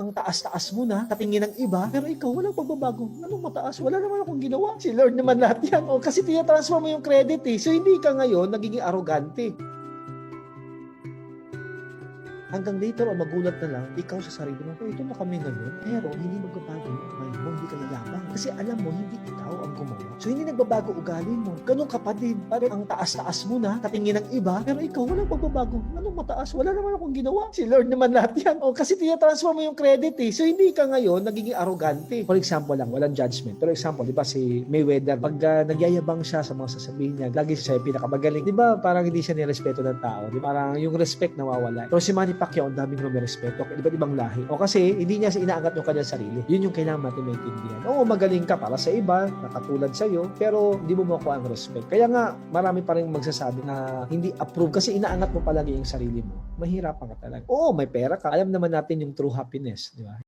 ang taas-taas mo na, katingin ng iba, pero ikaw walang pagbabago. Anong mataas? Wala naman akong ginawa. Si Lord naman lahat yan. O, kasi tinatransfer mo yung credit eh. So, hindi ka ngayon nagiging arrogante. Hanggang later on, magulat na lang, ikaw sa sarili mo, "Oh, ito na kami ngayon, pero hindi magbabago yung ugali mo, hindi ka yayabang. Kasi alam mo, hindi ikaw ang gumawa. So, hindi nagbabago ugali mo. Ganun ka pa din. Parang ang taas-taas mo na, katingin ng iba, pero ikaw walang pagbabago. Anong mataas? Wala naman akong ginawa. Si Lord naman lahat yan. O, kasi tinatransfer mo yung credit eh. So, hindi ka ngayon nagiging arrogante. For example lang, walang judgment. Pero example, di ba si Mayweather, pag uh, nagyayabang siya sa mga sasabihin niya, lagi siya yung pinakamagaling. Di ba parang hindi siya nirespeto ng tao? Di ba? Parang yung respect nawawala. Pero si Manny Pacquiao, ang daming may respeto. Iba't ibang lahi. O kasi, hindi niya inaangat yung kanyang sarili. Yun yung kailangan natin maintindihan. Oo, magaling ka para sa iba, nakatulad sa'yo, pero hindi mo makuha ang respect. Kaya nga, marami pa rin magsasabi na hindi approve kasi inaangat mo palagi yung sarili mo. Mahirapan ka talaga. Oo, may pera ka. Alam naman natin yung true happiness, di ba?